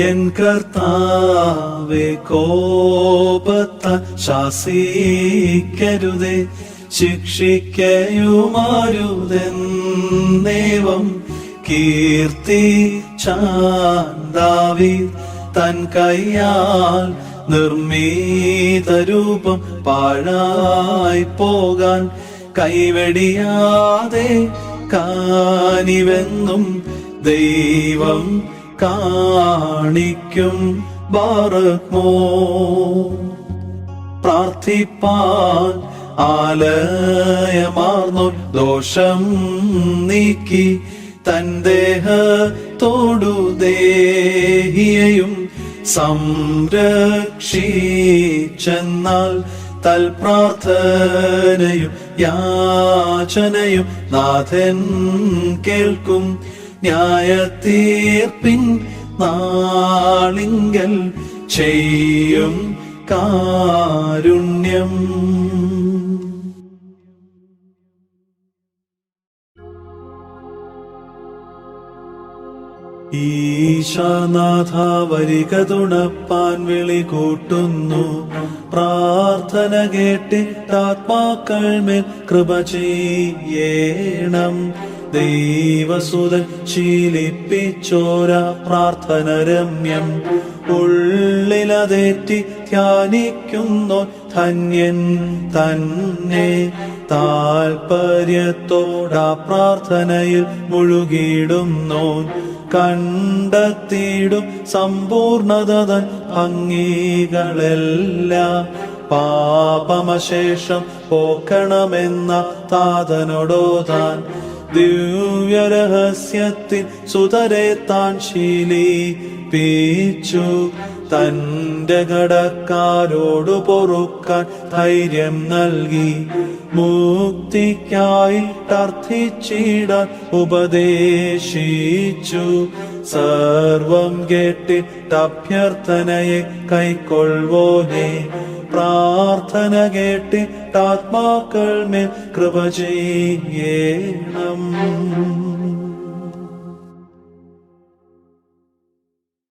N കർത്താവെ കോപത്ത ശാസിക്കരുതേ ശിക്ഷിക്കയുമാരുതെന്നേവം കീർത്തി ചാന്താവി തൻ കയ്യാൽ നിർമ്മീത രൂപം പാഴായി പോകാൻ കൈവെടിയാതെ കാനിവെന്നും ദൈവം കാണിക്കും ബാറക്മോ പ്രാർത്ഥിപ്പാൻ ആലയമാർന്നു. ദോഷം നീക്കി തൻ ദേഹത്തോടു ദേഹിയയും സംരക്ഷിച്ചെന്നാൽ തൽ പ്രാർത്ഥനയും യാചനയും നാഥൻ കേൾക്കും. ന്യായത്തീർപ്പിൻ നാളിങ്കൽ ചെയ്യും കാരുണ്യം. ഈശാനാഥ വരിക തുണപ്പാൻ വിളി കൂട്ടുന്നു. പ്രാർത്ഥന കേട്ടിട്ടാത്മാക്കൾ മേൽ കൃപ ചെയ്യണം. ദൈവസുതൻ ശീലിപ്പിച്ചോര പ്രാർത്ഥന രമ്യം ഉള്ളിലതേറ്റി ധ്യാനിക്കുന്നു ധന്യൻ തന്നെ. താൽപര്യത്തോടാ പ്രാർത്ഥനയിൽ മുഴുകിയിടുന്നോൻ. കണ്ടെത്തിയിടും സമ്പൂർണത ഭംഗികളെല്ലാം. പാപമശേഷം പോക്കണമെന്ന താതനോടോ താൻ ദിവ്യരഹസ്യത്തിൽ സുതരെ താൻ ശീലിപ്പിച്ചു. തന്റെ കടക്കാരോടു പൊറുക്കാൻ ധൈര്യം നൽകി. മുക്തിക്കായി അർത്ഥിച്ചിടാൻ ഉപദേശിച്ചു. സർവം കേട്ടിട്ടഭ്യർത്ഥനയെ കൈക്കൊള്ളുവോനെ പ്രാർത്ഥന കേട്ടിട്ടാത്മാക്കൾ മേൽ കൃപ ചെയ്യണം.